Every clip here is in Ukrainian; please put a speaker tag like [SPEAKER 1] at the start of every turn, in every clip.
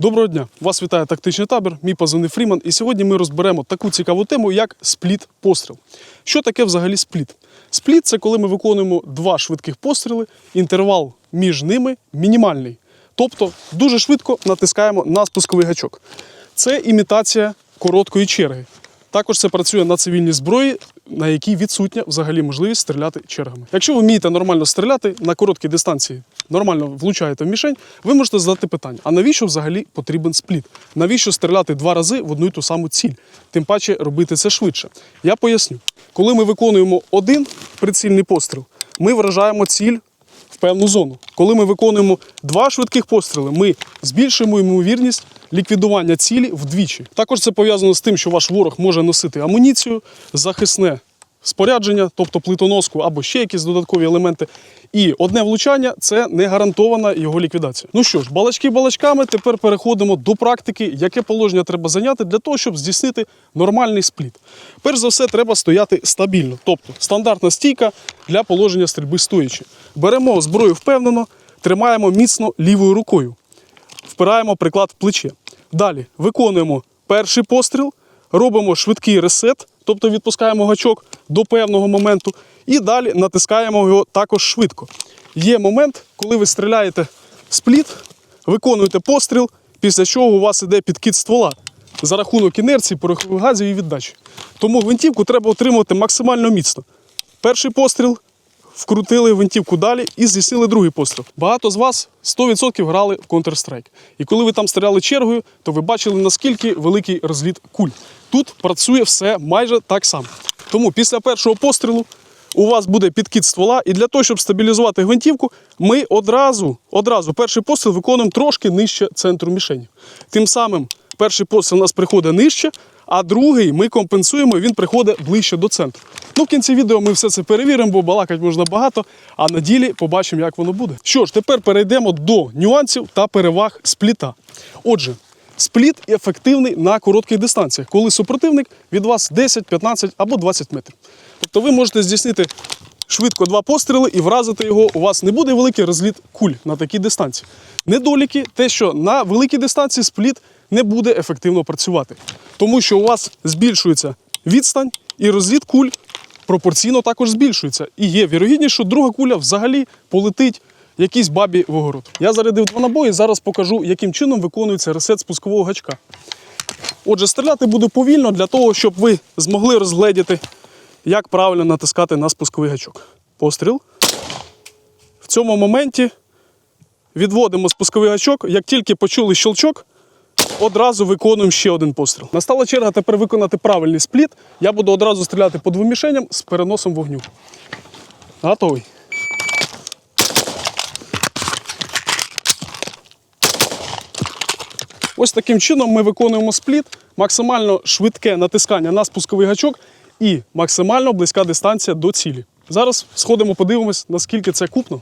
[SPEAKER 1] Доброго дня! Вас вітає тактичний табір. Мій позивний Фріман. І сьогодні ми розберемо таку цікаву тему, як спліт постріл. Що таке взагалі спліт? Спліт це коли ми виконуємо два швидких постріли, інтервал між ними мінімальний. Тобто дуже швидко натискаємо на спусковий гачок. Це імітація короткої черги. Також це працює на цивільній зброї, на якій відсутня взагалі можливість стріляти чергами. Якщо ви вмієте нормально стріляти на короткій дистанції, нормально влучаєте в мішень, ви можете задати питання: а навіщо взагалі потрібен спліт? Навіщо стріляти два рази в одну і ту саму ціль? Тим паче робити це швидше. Я поясню, коли ми виконуємо один прицільний постріл, ми вражаємо ціль певну зону. Коли ми виконуємо два швидких постріли, ми збільшуємо ймовірність ліквідування цілі вдвічі. Також це пов'язано з тим, що ваш ворог може носити амуніцію, захисне спорядження, тобто плитоноску або ще якісь додаткові елементи. І одне влучання це не гарантована його ліквідація. Ну що ж, балачки балачками. Тепер переходимо до практики, яке положення треба зайняти для того, щоб здійснити нормальний спліт. Перш за все, треба стояти стабільно, тобто стандартна стійка для положення стрільби стоячи. Беремо зброю впевнено, тримаємо міцно лівою рукою впираємо приклад в плече. Далі виконуємо перший постріл, робимо швидкий ресет, тобто відпускаємо гачок до певного моменту, і далі натискаємо його також швидко. Є момент, коли ви стріляєте спліт, виконуєте постріл, після чого у вас іде підкид ствола за рахунок інерції, порохових газів і віддачі. Тому гвинтівку треба отримувати максимально міцно. Перший постріл, вкрутили гвинтівку далі і здійснили другий постріл. Багато з вас 100% грали в Counter-Strike. І коли ви там стріляли чергою, то ви бачили, наскільки великий розліт куль. Тут працює все майже так само. Тому після першого пострілу у вас буде підкид ствола, і для того, щоб стабілізувати гвинтівку, ми одразу, одразу перший постріл виконуємо трошки нижче центру мішені. Тим самим перший постріл у нас приходить нижче, а другий ми компенсуємо, він приходить ближче до центру. Ну, в кінці відео ми все це перевіримо, бо балакати можна багато, а на ділі побачимо, як воно буде. Що ж, тепер перейдемо до нюансів та переваг спліта. Отже, спліт ефективний на коротких дистанціях, коли супротивник від вас 10, 15 або 20 метрів. Тобто ви можете здійснити швидко два постріли і вразити його. У вас не буде великий розліт куль на такій дистанції. Недоліки те, що на великій дистанції спліт не буде ефективно працювати, тому що у вас збільшується відстань і розліт куль пропорційно також збільшується. І є вірогідність, що друга куля взагалі полетить якійсь бабі в огород. Я зарядив два набої, зараз покажу, яким чином виконується ресет спускового гачка. Отже, стріляти буду повільно для того, щоб ви змогли розгледіти, як правильно натискати на спусковий гачок. Постріл. В цьому моменті відводимо спусковий гачок. Як тільки почули щелчок, одразу виконуємо ще один постріл. Настала черга тепер виконати правильний спліт. Я буду одразу стріляти по двом мішеням з переносом вогню. Готовий. Ось таким чином ми виконуємо спліт, максимально швидке натискання на спусковий гачок і максимально близька дистанція до цілі. Зараз сходимо, подивимось, наскільки це купно.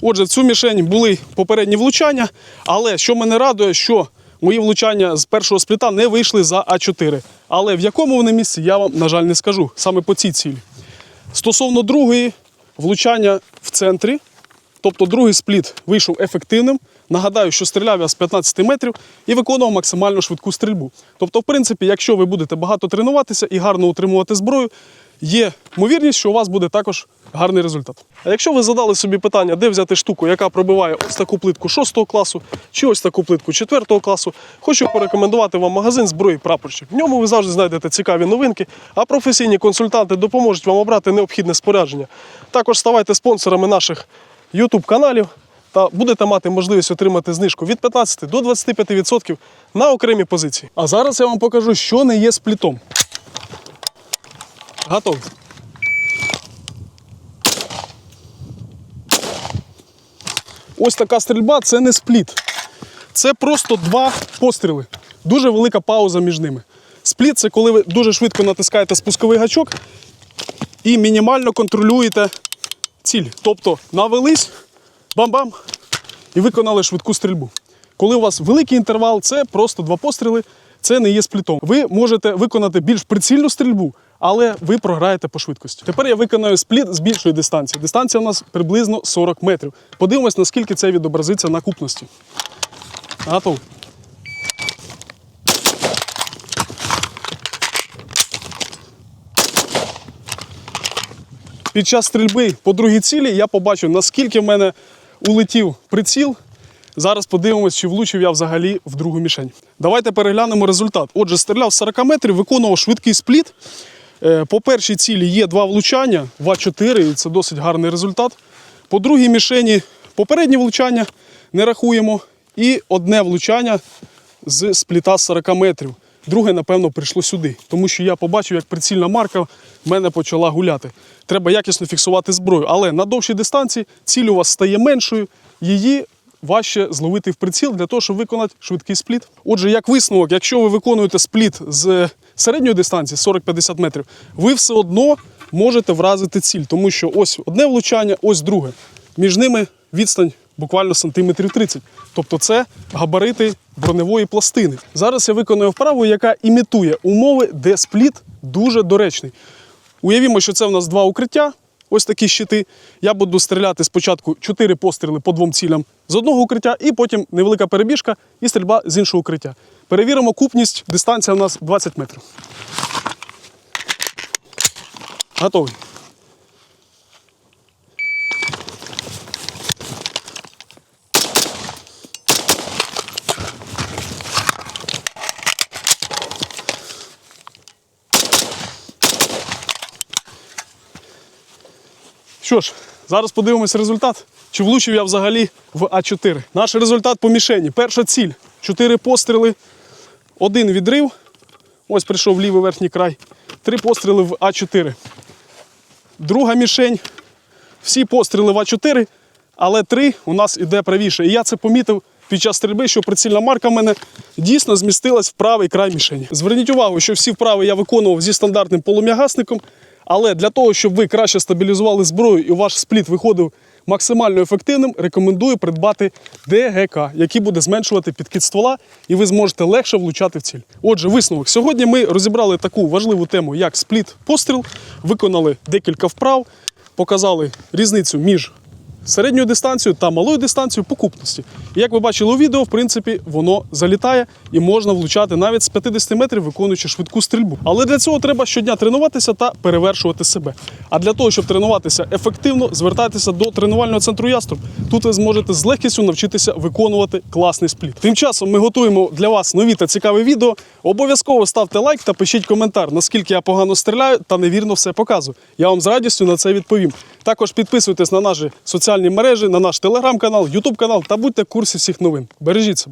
[SPEAKER 1] Отже, в цю мішень були попередні влучання, але що мене радує, що мої влучання з першого спліта не вийшли за А4. Але в якому вони місці, я вам, на жаль, не скажу, саме по цій цілі. Стосовно другої, влучання в центрі, тобто другий спліт вийшов ефективним. Нагадаю, що стріляв я з 15 метрів і виконував максимально швидку стрільбу. Тобто, в принципі, якщо ви будете багато тренуватися і гарно утримувати зброю, є ймовірність, що у вас буде також гарний результат. А якщо ви задали собі питання, де взяти штуку, яка пробиває ось таку плитку 6 класу чи ось таку плитку 4 класу, хочу порекомендувати вам магазин зброї прапорщик. В ньому ви завжди знайдете цікаві новинки, а професійні консультанти допоможуть вам обрати необхідне спорядження. Також ставайте спонсорами наших YouTube каналів та будете мати можливість отримати знижку від 15 до 25% на окремі позиції. А зараз я вам покажу, що не є сплітом. Готовий. Ось така стрільба це не спліт. Це просто два постріли. Дуже велика пауза між ними. Спліт це коли ви дуже швидко натискаєте спусковий гачок і мінімально контролюєте ціль. Тобто навелись, бам-бам, і виконали швидку стрільбу. Коли у вас великий інтервал, це просто два постріли, це не є сплітом. Ви можете виконати більш прицільну стрільбу, але ви програєте по швидкості. Тепер я виконаю спліт з більшої дистанції. Дистанція у нас приблизно 40 метрів. Подивимось, наскільки це відобразиться на купності. Готов. Під час стрільби по другій цілі я побачу, наскільки в мене улетів приціл. Зараз подивимось, чи влучив я взагалі в другу мішень. Давайте переглянемо результат. Отже, стріляв з 40 метрів, виконував швидкий спліт. Е, По першій цілі є два влучання, 2-4, і це досить гарний результат. По другій мішені попередні влучання не рахуємо. І одне влучання з спліта з 40 метрів. Друге, напевно, прийшло сюди, тому що я побачив, як прицільна марка в мене почала гуляти. Треба якісно фіксувати зброю. Але на довшій дистанції ціль у вас стає меншою, її важче зловити в приціл для того, щоб виконати швидкий спліт. Отже, як висновок, якщо ви виконуєте спліт з середньої дистанції 40-50 метрів, ви все одно можете вразити ціль, тому що ось одне влучання, ось друге. Між ними відстань буквально сантиметрів 30. Тобто це габарити броневої пластини. Зараз я виконую вправу, яка імітує умови, де спліт дуже доречний. Уявімо, що це в нас два укриття, ось такі щити. Я буду стріляти спочатку 4 постріли по двом цілям з одного укриття, і потім невелика перебіжка і стрільба з іншого укриття. Перевіримо купність. Дистанція у нас 20 метрів. Готовий. Що ж, зараз подивимось результат. Чи влучив я взагалі в А4. Наш результат по мішені. Перша ціль. Чотири постріли, один відрив. Ось прийшов лівий верхній край. Три постріли в А4. Друга мішень. Всі постріли в А4, але три у нас іде правіше. І я це помітив під час стрільби, що прицільна марка в мене дійсно змістилась в правий край мішені. Зверніть увагу, що всі вправи я виконував зі стандартним полум'ягасником. Але для того, щоб ви краще стабілізували зброю і ваш спліт виходив максимально ефективним, рекомендую придбати ДГК, який буде зменшувати підкид ствола, і ви зможете легше влучати в ціль. Отже, висновок. Сьогодні ми розібрали таку важливу тему, як спліт постріл, виконали декілька вправ, показали різницю між середньою дистанцією та малою дистанцією покупності. І як ви бачили у відео, в принципі, воно залітає і можна влучати навіть з 50 метрів, виконуючи швидку стрільбу. Але для цього треба щодня тренуватися та перевершувати себе. А для того, щоб тренуватися ефективно, звертайтеся до тренувального центру Яструб. Тут ви зможете з легкістю навчитися виконувати класний спліт. Тим часом ми готуємо для вас нові та цікаві відео. Обов'язково ставте лайк та пишіть коментар, наскільки я погано стріляю та невірно все показую. Я вам з радістю на це відповім. Також підписуйтесь на наші соціальні мережі, на наш телеграм-канал, ютуб канал та будьте в курсі всіх новин. Бережіть себе.